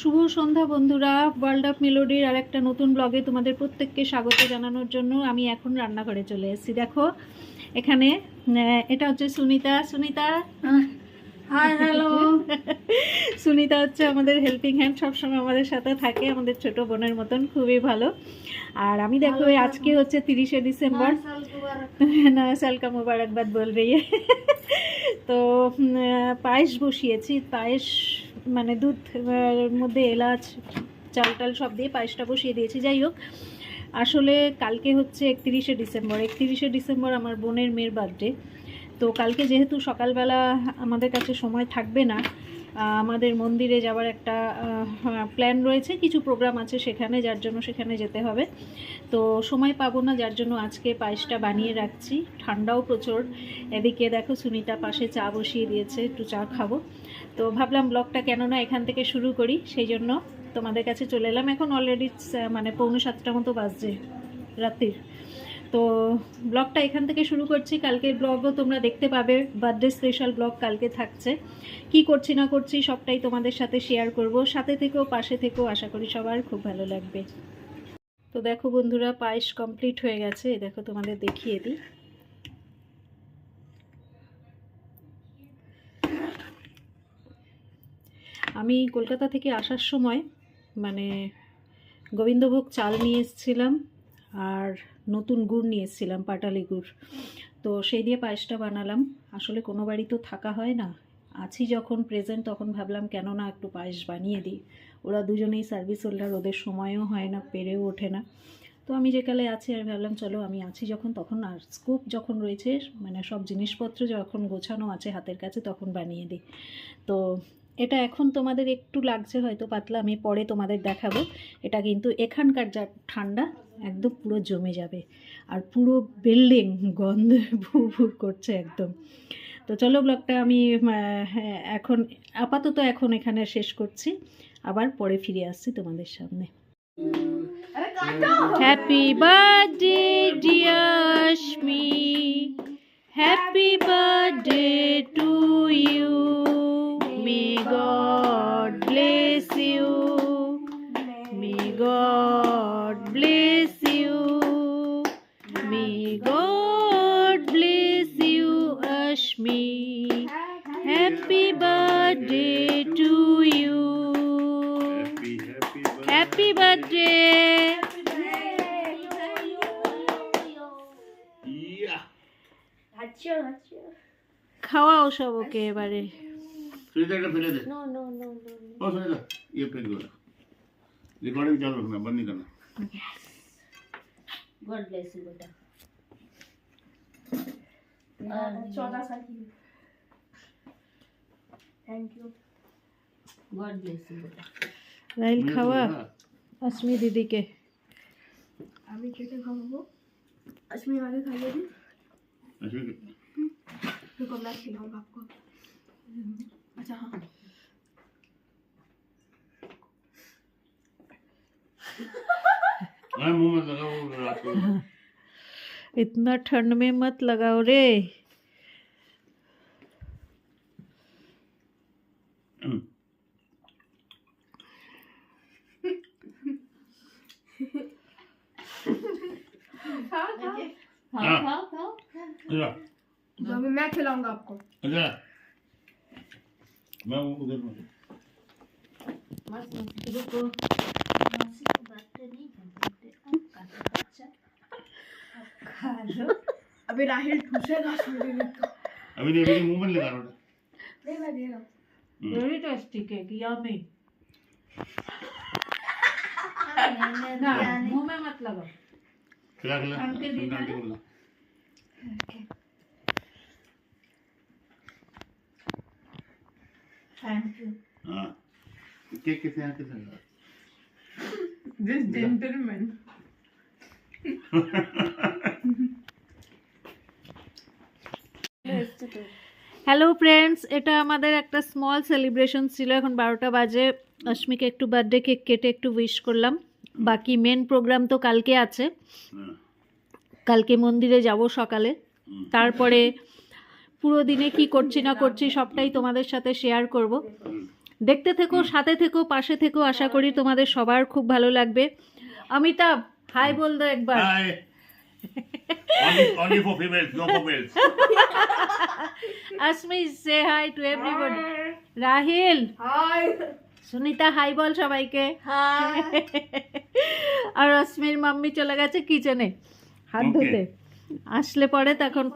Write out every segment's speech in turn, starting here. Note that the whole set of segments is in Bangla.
শুভ সন্ধ্যা বন্ধুরা ওয়ার্ল্ড অফ মেলোডির আর একটা নতুন ব্লগে তোমাদের প্রত্যেককে স্বাগত জানানোর জন্য আমি এখন রান্নাঘরে চলে এসেছি। দেখো এখানে এটা হচ্ছে সুনিতা। সুনিতা? হাই হ্যালো সুনিতা হচ্ছে আমাদের হেল্পিং হ্যান্ড সবসময় আমাদের সাথে থাকে আমাদের ছোট বোনের মতন খুবই ভালো। আর আমি দেখো আজকে হচ্ছে তিরিশে ডিসেম্বর। না সালকা মুবারকবাদ বল তো পায়েস বসিয়েছি পায়েস মানে দুধ মধ্যে এলাচ চাল টাল সব দিয়ে পায়েসটা বসিয়ে দিয়েছি। যাই হোক, আসলে কালকে হচ্ছে একত্রিশে ডিসেম্বর। একত্রিশে ডিসেম্বর আমার বোনের মেয়ের বার্থডে। তো কালকে যেহেতু সকালবেলা আমাদের কাছে সময় থাকবে না আমাদের মন্দিরে যাওয়ার একটা প্ল্যান রয়েছে। কিছু প্রোগ্রাম আছে সেখানে, যার জন্য সেখানে যেতে হবে। তো সময় পাবো না, যার জন্য আজকে পায়েসটা বানিয়ে রাখছি। ঠান্ডাও প্রচুর। এদিকে দেখো সুনিতা পাশে চা বসিয়ে দিয়েছে, একটু চা খাব। তো ভাবলাম ব্লগটা কেননা এখান থেকে শুরু করি, সেই জন্য তোমাদের কাছে চলে এলাম। এখন অলরেডি মানে পৌনে সাতটা মতো বাজছে রাত্রির। তো ব্লগটা এখান থেকে শুরু করছি। কালকের ব্লগও তোমরা দেখতে পাবে। বার্থডে স্পেশাল ব্লগ কালকে থাকছে। কি করছি, না করছি সবটাই তোমাদের সাথে শেয়ার করব। সাথে থেকেও পাশে থেকেও আশা করি সবার খুব ভালো লাগবে। তো দেখো বন্ধুরা, পায়েস কমপ্লিট হয়ে গেছে। দেখো তোমাদের দেখিয়ে দিই। আমি কলকাতা থেকে আসার সময় মানে গোবিন্দভোগ চাল নিয়ে এসেছিলাম আর নতুন গুড় নিয়ে এসেছিলাম, পাটালি গুড়। তো সেই দিয়ে পায়েসটা বানালাম। আসলে কোনো বাড়ি তো থাকা হয় না। আছি যখন প্রেজেন্ট তখন ভাবলাম কেন না একটু পায়েস বানিয়ে দিই। ওরা দুজনেই সার্ভিস হোল্ডার ওদের সময়ও হয় না, পেরেও ওঠে না। তো আমি যেকালে আছি আর ভাবলাম চলো, আমি আছি যখন, তখন আর স্কোপ যখন রয়েছে মানে সব জিনিসপত্র যখন গোছানো আছে হাতের কাছে, তখন বানিয়ে দিই। তো এটা এখন তোমাদের একটু লাগছে হয়তো পাতলা আমি পরে তোমাদের দেখাবো। এটা কিন্তু এখানকার যা ঠান্ডা একদম পুরো জমে যাবে। আর পুরো বিল্ডিং গন্ধে ভু ভু করছে একদম। তো চলো ব্লগটা আমি হ্যাঁ, এখন আপাতত এখন এখানে শেষ করছি। আবার পরে ফিরে আসছি তোমাদের সামনে। হ্যাপি বার্থডে ডিয়াশমি happy birthday to you Happy birthday to you. Happy, happy birthday. Happy birthday. সব ওকে এবারে রেকর্ডিং চালু রাখনা বন্ধ করনা গড ব্লেস ইউ বেটা चौदह साल की thank you God bless you बेटा রাইল मैंने तो খাওয়া बोला, অশ্মি দিদিকে আমি কেটে খাবো अश्मी आगे खा लेगी अश्विन रुको मैं खिलाऊंगा आपको अच्छा हाँ हाँ मुंह में लगा वो रात को इतना ठंड में मत लगाओ रे हाँ। खाओ मैं खिलाऊँगा आपको। मैं उधर रुको। अभी राहिल ठूसेगा तो। अभी नहीं अभी मुँह में लगा रहा वेरी टेस्टी केक यम्मी मुँह में मत लगाओ। खिला खिला। अंकल दी। देना आंटी है? को बोला थैंक यू हाँ केक किसे यहाँ किसे लगा दिस जेंटलमैन হ্যালো ফ্রেন্ডস এটা আমাদের একটা স্মল সেলিব্রেশন ছিল এখন বারোটা বাজে অশ্মিকে একটু বার্থডে কেক কেটে একটু উইশ করলাম বাকি মেন প্রোগ্রাম তো কালকে আছে हाँ কালকে মন্দিরে যাব সকালে। তারপরে পুরো দিনে কি করছি না করছি সবটাই তোমাদের সাথে শেয়ার করব। দেখতে থেকো সাথে থেকো পাশে থেকো আশা করি তোমাদের সবার খুব ভালো লাগবে। অমিতাভ হাই বল দো একবার। আসমি সে hi to everybody Rahil hi Sunita hi বল সবাইকে। হাই আর অস্মির মাম্মি চলে গেছে কিচেনে হাত. ধুতে। আসলে পরে তখন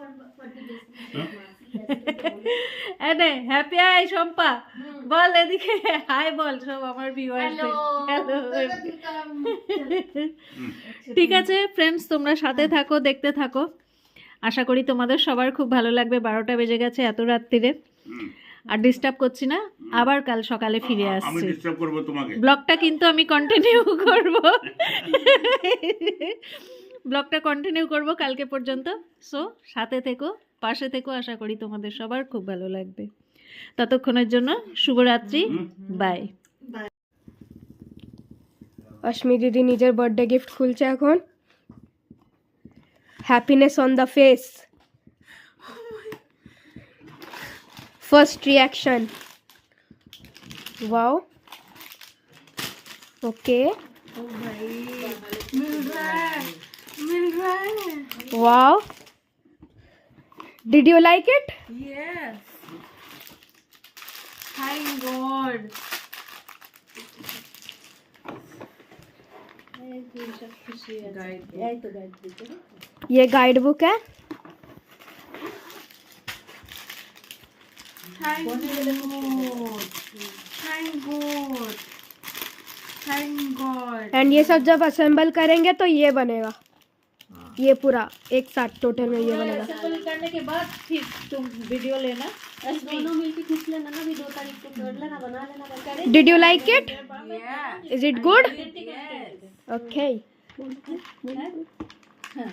এনে হ্যাপি আই শম্পা। বল এদিকে। হাই বল সব আমার ভিউয়ার্স হ্যালো ঠিক আছে ফ্রেন্ডস তোমরা সাথে থাকো দেখতে থাকো। আশা করি তোমাদের সবার খুব ভালো লাগবে। বারোটা বেজে গেছে এত রাত্রিরে। আর ডিস্টার্ব করছি না। আবার কাল সকালে ফিরে আসছি। ডিস্টার্ব করব তোমাকে। ব্লগটা কিন্তু আমি কন্টিনিউ করব। ব্লগটা কন্টিনিউ করব কালকে পর্যন্ত। সো সাথে থেকো পাশে থেকো আশা করি তোমাদের সবার খুব ভালো লাগবে। ততক্ষণের জন্য শুভরাত্রি বাই অশ্মি দিদি নিজের বার্থডে গিফট খুলছে এখন। Happiness on the face first reaction wow okay wow did you like it ये गाइड बुक है। एंड ये सब जब असेंबल करेंगे तो ये बनेगा। ये पूरा एक साथ टोटल में ये बनेगा। करने के बाद फिर तुम वीडियो लेना दोनों मिलके खींच लेना ना भी दो तारीख को कर लेना बना लेना करे did you like it is it good okay हाँ